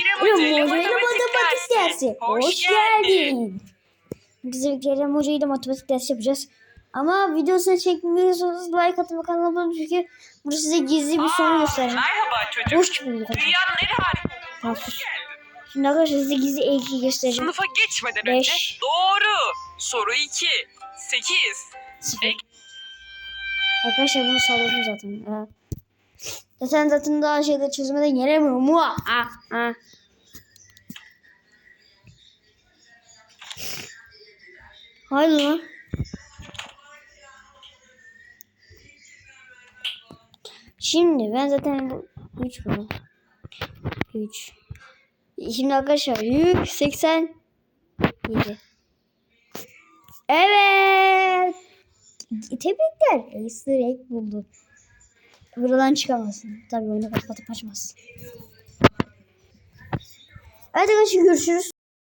İrem Hoca ile matematik dersi. Hoş geldin. Biz bir kere Hoca ile matematik dersi yapacağız. Ama videosunu çekmiyorsanız like atın kanalıma abone olun çünkü burada size gizli bir soru göstereceğim. Merhaba çocuk. Bir kadın. Dünyanın en harika Tamam sus. Şimdi arkadaşlar size gizli E2 göstereceğim. Sınıfa geçmeden Beş. önce doğru. Soru 2. 8. Sıfır. Arkadaşlar bunu salladım zaten. Ha. Zaten zaten daha şeyleri çözmeden gelemiyorum. Mua. Ah, ah. Haydi lan. Şimdi ben zaten bu 3 bu. 3. Şimdi arkadaşlar 187. Evet. Tebrikler. Easter egg buldu. Buradan çıkamazsın. Tabii oyunu kapatıp açmazsın. Evet arkadaşlar görüşürüz.